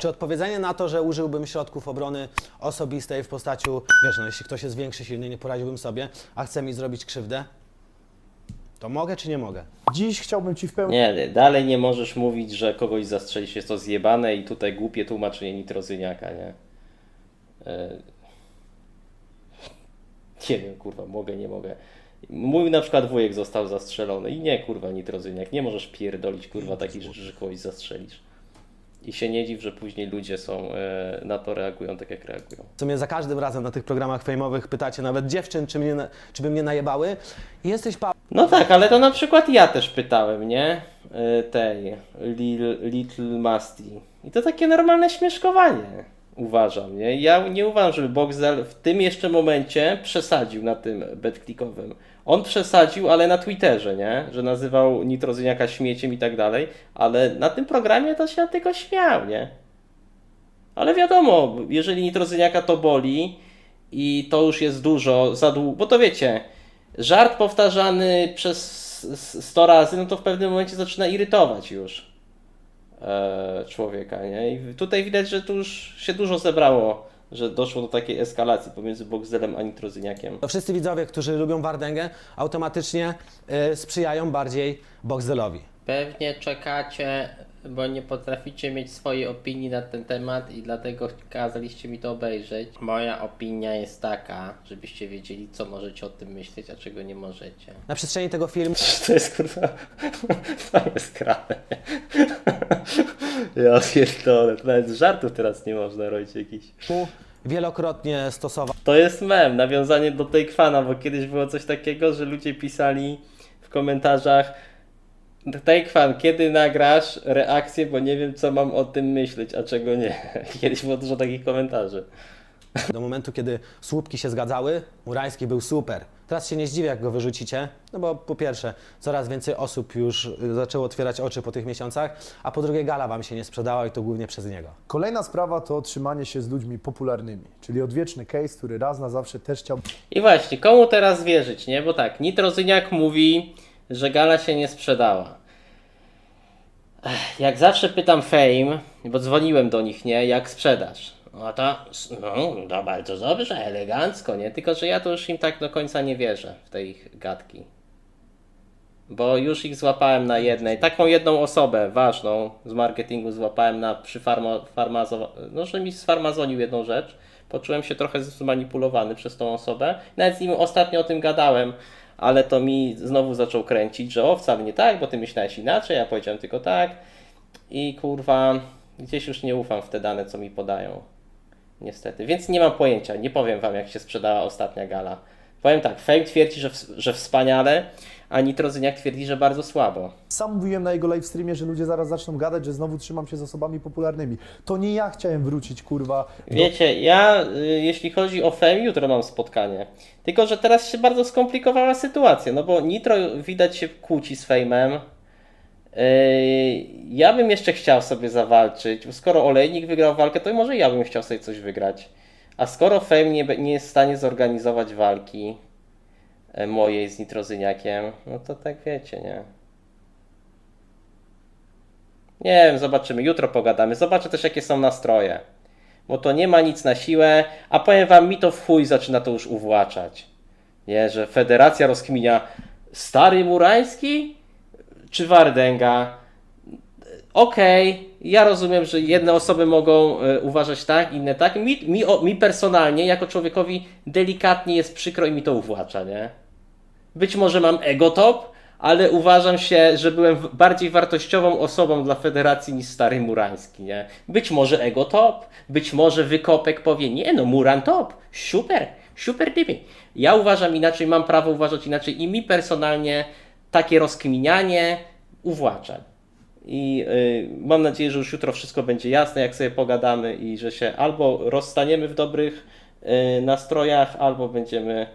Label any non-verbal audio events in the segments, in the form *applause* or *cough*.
Czy odpowiedzenie na to, że użyłbym środków obrony osobistej w postaci, wiesz, no jeśli ktoś jest większy, silny, nie poradziłbym sobie, a chce mi zrobić krzywdę, to mogę czy nie mogę? Dziś chciałbym Ci w pełni Nie, dalej nie możesz mówić, że kogoś zastrzelić jest to zjebane i tutaj głupie tłumaczenie nitrozyniaka, nie? E, Nie wiem, kurwa, mogę, nie mogę. Mój na przykład wujek został zastrzelony i nie, kurwa, nitrozyniak. Nie możesz pierdolić, kurwa, takich rzeczy, że kogoś zastrzelisz. I się nie dziw, że później ludzie są, e, na to reagują tak, jak reagują. Co mnie za każdym razem na tych programach fejmowych pytacie, nawet dziewczyn, czy, mnie, czy by mnie najebały. Jesteś pa... No tak, ale to na przykład ja też pytałem, nie? Y, Tej Lil, Little Musty. I to takie normalne śmieszkowanie, uważam, nie? Ja nie uważam, żeby Boxel w tym jeszcze momencie przesadził na tym betklikowym. On przesadził, ale na Twitterze, nie? Że nazywał Nitrozyniaka śmieciem i tak dalej, ale na tym programie to się tylko śmiał, nie? Ale wiadomo, jeżeli nitrozyniaka to boli i to już jest dużo, za długo, bo to wiecie, żart powtarzany przez s- 100 razy, no to w pewnym momencie zaczyna irytować już e, człowieka, nie? I tutaj widać, że tu już się dużo zebrało, że doszło do takiej eskalacji pomiędzy Boxdelem a nitrozyniakiem. To wszyscy widzowie, którzy lubią Wardęgę, automatycznie y, sprzyjają bardziej Boxdelowi. Pewnie czekacie, bo nie potraficie mieć swojej opinii na ten temat i dlatego kazaliście mi to obejrzeć. Moja opinia jest taka, żebyście wiedzieli, co możecie o tym myśleć, a czego nie możecie. Na przestrzeni tego filmu *laughs* To jest kurwa, *laughs* to jest krane. Ja pierdolę, to nawet z żartów teraz nie można robić jakichś. wielokrotnie stosował To jest mem, nawiązanie do tej kwana, bo kiedyś było coś takiego, że ludzie pisali w komentarzach Take kiedy nagrasz reakcję, bo nie wiem co mam o tym myśleć, a czego nie. *laughs* Kiedyś było dużo takich komentarzy. do momentu, kiedy słupki się zgadzały. Murański był super. Teraz się nie zdziwię, jak go wyrzucicie, no bo po pierwsze, coraz więcej osób już y, zaczęło otwierać oczy po tych miesiącach, a po drugie, gala wam się nie sprzedała i to głównie przez niego. Kolejna sprawa to trzymanie się z ludźmi popularnymi, czyli odwieczny case, który raz na zawsze też chciał I właśnie, komu teraz wierzyć, nie? Bo tak, Nitrozyniak mówi, że gala się nie sprzedała. Jak zawsze pytam Fame, bo dzwoniłem do nich, nie? Jak sprzedaż? No to, no, to bardzo dobrze, elegancko, nie? Tylko, że ja to już im tak do końca nie wierzę w te ich gadki. Bo już ich złapałem na jednej, taką jedną osobę ważną z marketingu złapałem na przy farma, farmazo, no, że mi sfarmazonił jedną rzecz. Poczułem się trochę zmanipulowany przez tą osobę. Nawet z nim ostatnio o tym gadałem, ale to mi znowu zaczął kręcić, że o, wcale nie tak, bo ty myślałeś inaczej, ja powiedziałem tylko tak. I kurwa, gdzieś już nie ufam w te dane, co mi podają. Niestety. Więc nie mam pojęcia, nie powiem wam, jak się sprzedała ostatnia gala. Powiem tak, Fame twierdzi, że, w, że wspaniale, a Nitrozyniak twierdzi, że bardzo słabo. Sam mówiłem na jego live streamie, że ludzie zaraz zaczną gadać, że znowu trzymam się z osobami popularnymi. To nie ja chciałem wrócić, kurwa. do- Wiecie, ja y, jeśli chodzi o Fame, jutro mam spotkanie. Tylko, że teraz się bardzo skomplikowała sytuacja, no bo Nitro widać się kłóci z Fame'em. Yy, ja bym jeszcze chciał sobie zawalczyć. Skoro Olejnik wygrał walkę, to może ja bym chciał sobie coś wygrać. A skoro Fame nie, nie jest w stanie zorganizować walki mojej z Nitrozyniakiem, no to tak wiecie, nie? Nie wiem, zobaczymy. Jutro pogadamy. Zobaczę też, jakie są nastroje. Bo to nie ma nic na siłę, a powiem wam, mi to w chuj zaczyna to już uwłaczać. Nie, że federacja rozkminia Stary Murański czy Wardęga? Okej, ja rozumiem, że jedne osoby mogą e, uważać tak, inne tak. Mi, mi, o, mi personalnie, jako człowiekowi, delikatnie jest przykro i mi to uwłacza, nie? Być może mam ego top, ale uważam się, że byłem bardziej wartościową osobą dla federacji niż stary Murański, nie? Być może ego top, być może wykopek powie, nie no, Muran top, super, super typy. Ja uważam inaczej, mam prawo uważać inaczej i mi personalnie takie rozkminianie uwłacza. I y, mam nadzieję, że już jutro wszystko będzie jasne, jak sobie pogadamy i że się albo rozstaniemy w dobrych y, nastrojach, albo będziemy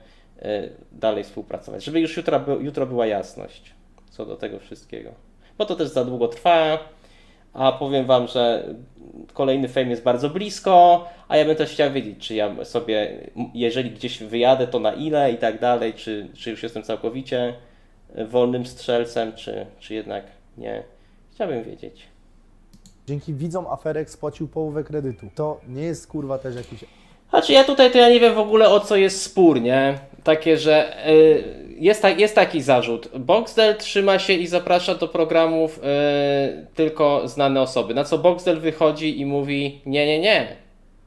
y, dalej współpracować. Żeby już jutro, jutro była jasność co do tego wszystkiego. Bo to też za długo trwa, a powiem Wam, że kolejny fame jest bardzo blisko, a ja bym też chciał wiedzieć, czy ja sobie, jeżeli gdzieś wyjadę, to na ile i tak dalej, czy, czy już jestem całkowicie wolnym strzelcem, czy, czy jednak nie. Chciałbym wiedzieć. Dzięki widzom aferek spłacił połowę kredytu. To nie jest kurwa też jakiś Znaczy ja tutaj to ja nie wiem w ogóle o co jest spór, nie? Takie, że y, jest, ta, jest taki zarzut. Boxdel trzyma się i zaprasza do programów y, tylko znane osoby. Na co Boxdel wychodzi i mówi nie, nie, nie.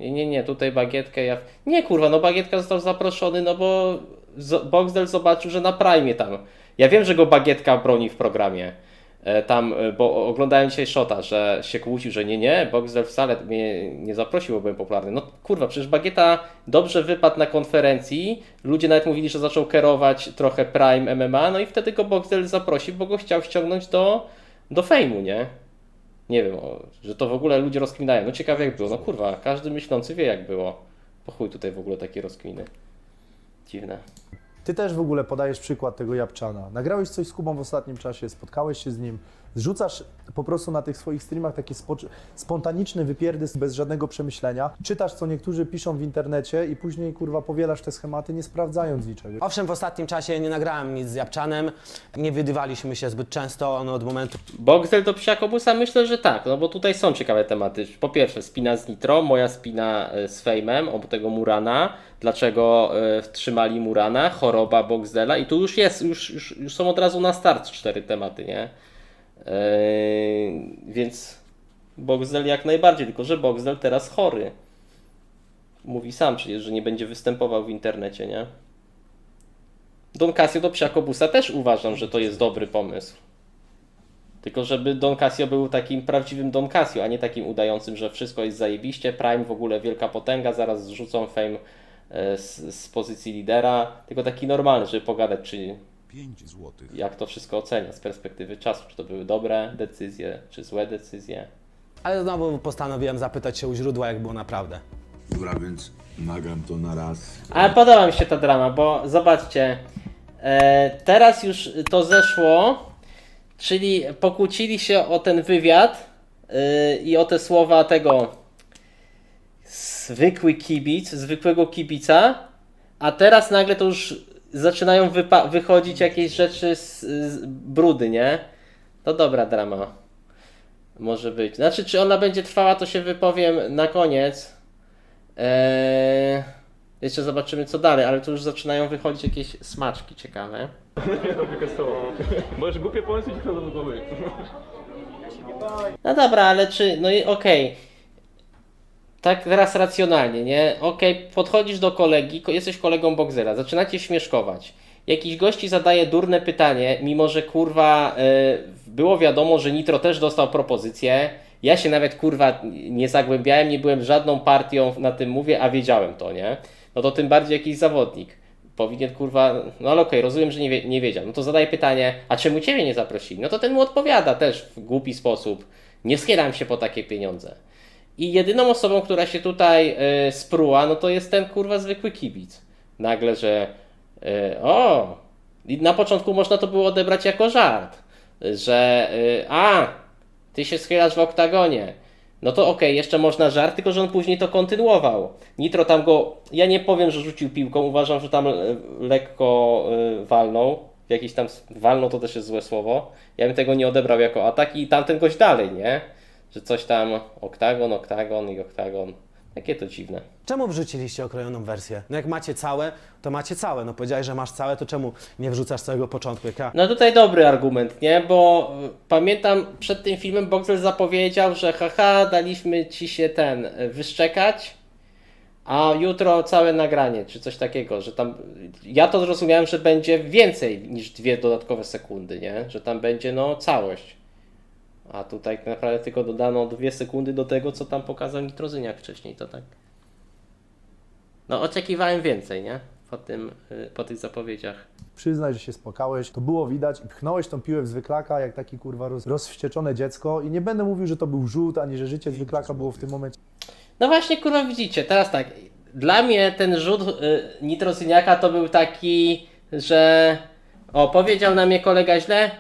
Nie, nie, nie, tutaj bagietkę ja... Nie kurwa, no bagietka został zaproszony, no bo z- Boxdel zobaczył, że na Prime tam. Ja wiem, że go bagietka broni w programie. E, Tam, e, bo oglądałem dzisiaj Shota, że się kłócił, że nie, nie, Boxdel wcale mnie nie zaprosił, bo byłem popularny. No kurwa, przecież Bagieta dobrze wypadł na konferencji, ludzie nawet mówili, że zaczął kierować trochę Prime MMA, no i wtedy go Boxdel zaprosił, bo go chciał ściągnąć do, do fejmu, nie? Nie wiem, że to w ogóle ludzie rozkminają. No ciekawe jak było. No kurwa, każdy myślący wie jak było. Po chuj tutaj w ogóle takie rozkminy. Dziwne. Ty też w ogóle podajesz przykład tego Japczana. Nagrałeś coś z Kubą w ostatnim czasie, spotkałeś się z nim, zrzucasz po prostu na tych swoich streamach takie spo- spontaniczne wypierdy bez żadnego przemyślenia. Czytasz, co niektórzy piszą w internecie i później, kurwa, powielasz te schematy, nie sprawdzając niczego. Owszem, w ostatnim czasie nie nagrałem nic z Japczanem, nie widywaliśmy się zbyt często, on od momentu Boxel do Psiakobusa? Myślę, że tak, no bo tutaj są ciekawe tematy. Po pierwsze, spina z Nitro, moja spina e, z Fejmem, o tego Murana, dlaczego e, wstrzymali Murana, choroba Boxdela i tu już jest, już, już, już są od razu na start cztery tematy, nie? Eee, więc Boxdel jak najbardziej, tylko że Boxdel teraz chory. Mówi sam przecież, że nie będzie występował w internecie, nie? Don Casio do Psiakobusa też uważam, że to jest dobry pomysł. Tylko żeby Don Casio był takim prawdziwym Don Casio, a nie takim udającym, że wszystko jest zajebiście, Prime w ogóle wielka potęga, zaraz zrzucą Fame e, z, z pozycji lidera. Tylko taki normalny, żeby pogadać, czy 5 złotych. jak to wszystko ocenia z perspektywy czasu, czy to były dobre decyzje, czy złe decyzje. Ale znowu postanowiłem zapytać się u źródła, jak było naprawdę. Dobra, więc nagram to na raz. Ale podoba mi się ta drama, bo zobaczcie, e, teraz już to zeszło, czyli pokłócili się o ten wywiad e, i o te słowa tego zwykły kibic, zwykłego kibica, a teraz nagle to już zaczynają wypa- wychodzić jakieś rzeczy z, z brudy, nie? To dobra drama. Może być. Znaczy, czy ona będzie trwała, to się wypowiem na koniec. Eee, jeszcze zobaczymy co dalej, ale tu już zaczynają wychodzić jakieś smaczki ciekawe. *laughs* Możesz głupie pomysły ci do głowy. No dobra, ale czy, no i okej. Tak teraz racjonalnie, nie? Okej, podchodzisz do kolegi, ko- jesteś kolegą Boxera, zaczynacie śmieszkować. Jakiś gości zadaje durne pytanie, mimo że kurwa y, było wiadomo, że Nitro też dostał propozycję. Ja się nawet kurwa nie zagłębiałem, nie byłem żadną partią na tym mówię, a wiedziałem to, nie? No to tym bardziej jakiś zawodnik. Powinien kurwa, no ale okej, rozumiem, że nie, nie wiedział. No to zadaje pytanie, a czemu ciebie nie zaprosili? No to ten mu odpowiada też w głupi sposób. Nie schielam się po takie pieniądze. I jedyną osobą, która się tutaj y, spruła, no to jest ten kurwa zwykły kibic. Nagle, że y, o, i na początku można to było odebrać jako żart, że y, a, ty się schylasz w oktagonie. No to okej, jeszcze można żart, tylko że on później to kontynuował. Nitro tam go, ja nie powiem, że rzucił piłką, uważam, że tam lekko y, walnął. Jakiś tam, walnął to też jest złe słowo. Ja bym tego nie odebrał jako atak i tamten gość dalej, nie? Że coś tam, oktagon, oktagon i oktagon. Jakie to dziwne. Czemu wrzuciliście okrojoną wersję? No jak macie całe, to macie całe. No powiedziałeś, że masz całe, to czemu nie wrzucasz całego początku? Ja No tutaj dobry argument, nie? Bo y, pamiętam przed tym filmem Boxer zapowiedział, że haha, daliśmy ci się ten y, wyszczekać, a jutro całe nagranie, czy coś takiego, że tam. Ja to zrozumiałem, że będzie więcej niż dwie dodatkowe sekundy, nie? Że tam będzie no całość. A tutaj naprawdę tylko dodano dwie sekundy do tego, co tam pokazał Nitrozyniak wcześniej, to tak. No oczekiwałem więcej, nie? Po tym, y, po tych zapowiedziach. Przyznaj, że się spłakałeś, to było widać i pchnąłeś tą piłę w zwyklaka jak taki kurwa roz, rozwścieczone dziecko i nie będę mówił, że to był rzut, ani że życie zwyklaka było w tym momencie No właśnie, kurwa, widzicie, teraz tak. Dla mnie ten rzut y, Nitrozyniaka to był taki, że. O, powiedział na mnie kolega źle?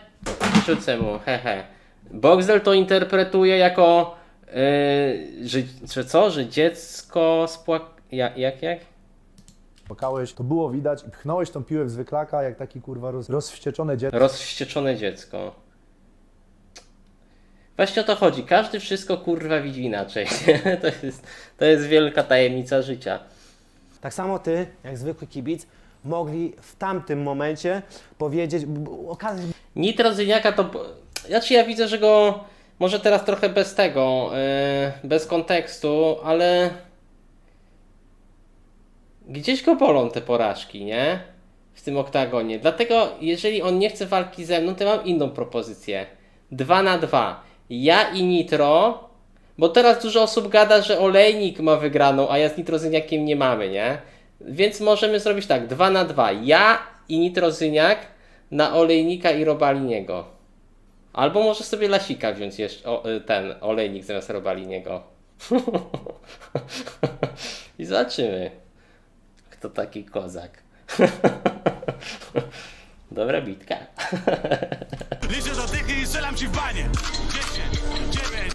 Rzucę mu, hehe. Boxel to interpretuje jako. Y, że, że co? Że dziecko spłak. Jak, jak, jak? spłakałeś, to było widać i pchnąłeś tą piłę w zwyklaka jak taki kurwa roz, rozwścieczone dziecko Rozwścieczone dziecko. Właśnie o to chodzi. Każdy wszystko kurwa widzi inaczej. *laughs* to, jest, to jest wielka tajemnica życia. Tak samo ty, jak zwykły kibic, mogli w tamtym momencie powiedzieć, b- okazać Nitro Zyniaka to. Znaczy ja widzę, że go może teraz trochę bez tego, yy, bez kontekstu, ale gdzieś go bolą te porażki, nie? W tym oktagonie. Dlatego, jeżeli on nie chce walki ze mną, to mam inną propozycję. 2 na 2. Ja i Nitro, bo teraz dużo osób gada, że Olejnik ma wygraną, a ja z Nitro Zyniakiem nie mamy, nie? Więc możemy zrobić tak, 2 na 2. Ja i Nitro Zyniak na Olejnika i Robaliniego. Albo może sobie Lasika wziąć jeszcze, o, y, ten Olejnik zamiast Robaliniego. *laughs* I zobaczymy, kto taki kozak. *laughs* Dobra bitka. *laughs* Liczę do dychy i strzelam ci w banie 10, 9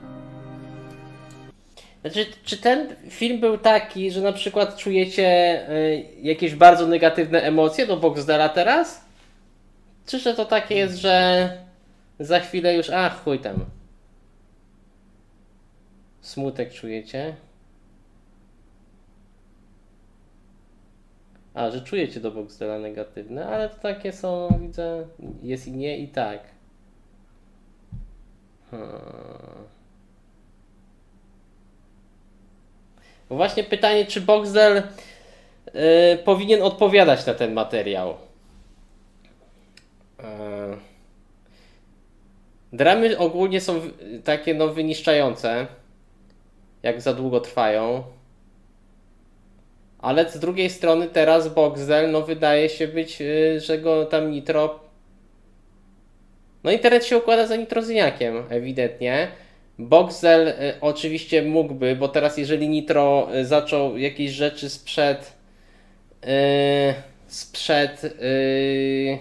Znaczy, czy ten film był taki, że na przykład czujecie y, jakieś bardzo negatywne emocje do Boxdela teraz? Czy że to takie jest, że za chwilę już, ach chuj tam. Smutek czujecie? A, że czujecie do Boxdela negatywne, ale to takie są, widzę, jest i nie i tak. Hmm. Właśnie pytanie, czy Boxdel y, powinien odpowiadać na ten materiał. Y, dramy ogólnie są takie no wyniszczające, jak za długo trwają. Ale z drugiej strony teraz Boxdel no wydaje się być, y, że go tam Nitro no internet się układa za nitrozyniakiem, ewidentnie. Boxel y, oczywiście mógłby, bo teraz jeżeli Nitro y, zaczął jakieś rzeczy sprzed y, sprzed y,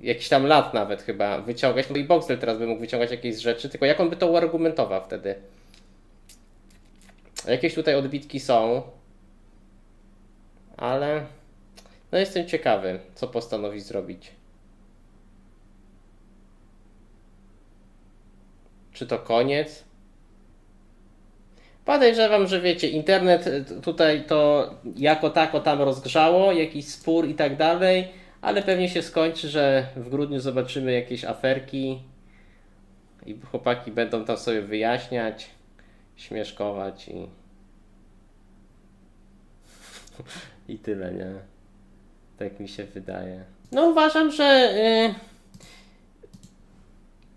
jakichś tam lat nawet chyba wyciągać, no i Boxel teraz by mógł wyciągać jakieś rzeczy, tylko jak on by to uargumentował wtedy? Jakieś tutaj odbitki są, ale no jestem ciekawy, co postanowi zrobić. Czy to koniec? Podejrzewam, że wiecie, internet tutaj to jako tako tam rozgrzało, jakiś spór i tak dalej, ale pewnie się skończy, że w grudniu zobaczymy jakieś aferki i chłopaki będą tam sobie wyjaśniać, śmieszkować i *laughs* i tyle, nie? Tak mi się wydaje. No uważam, że y,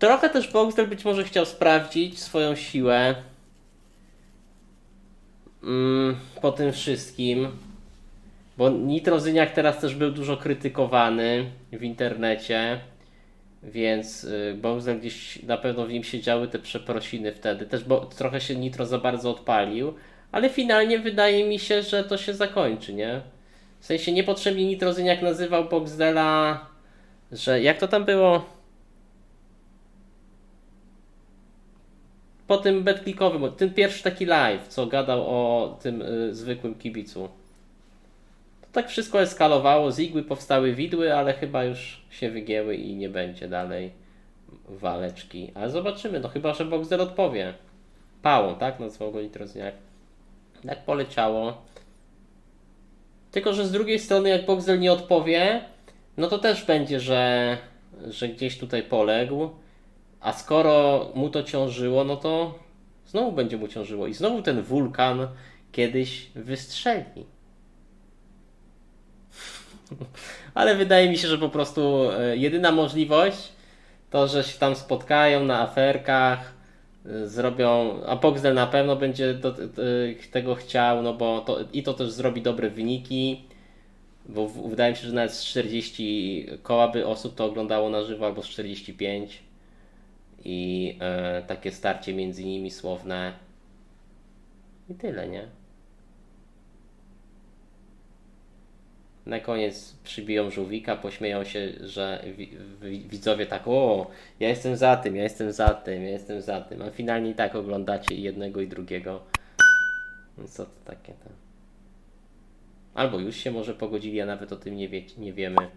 Trochę też Boxdel być może chciał sprawdzić swoją siłę mm, po tym wszystkim. Bo Nitrozyniak teraz też był dużo krytykowany w internecie. Więc y, Boxdel gdzieś na pewno w nim siedziały te przeprosiny wtedy. Też bo trochę się Nitro za bardzo odpalił. Ale finalnie wydaje mi się, że to się zakończy, nie? W sensie niepotrzebnie Nitrozyniak nazywał Boxdela, że jak to tam było? po tym betklikowym, ten pierwszy taki live, co gadał o tym y, zwykłym kibicu. Tak wszystko eskalowało, z igły powstały widły, ale chyba już się wygięły i nie będzie dalej waleczki. Ale zobaczymy, no chyba, że Boxer odpowie. Pałą, tak? Nazwał go Nitrozyniak. Tak poleciało. Tylko, że z drugiej strony, jak Boxer nie odpowie, no to też będzie, że, że gdzieś tutaj poległ. A skoro mu to ciążyło, no to znowu będzie mu ciążyło. I znowu ten wulkan kiedyś wystrzeli. *laughs* Ale wydaje mi się, że po prostu e, jedyna możliwość to, że się tam spotkają na aferkach, e, zrobią, a Boxdel na pewno będzie do, e, tego chciał, no bo to, i to też zrobi dobre wyniki, bo w, wydaje mi się, że nawet z 40 koła by osób to oglądało na żywo, albo z 45 i takie starcie między nimi słowne. I tyle, nie? Na koniec przybiją żółwika, pośmieją się, że wi- wi- widzowie tak, o, ja jestem za tym, ja jestem za tym, ja jestem za tym, a finalnie i tak oglądacie jednego i drugiego. Co to takie to? Albo już się może pogodzili, a nawet o tym nie, wie, nie wiemy.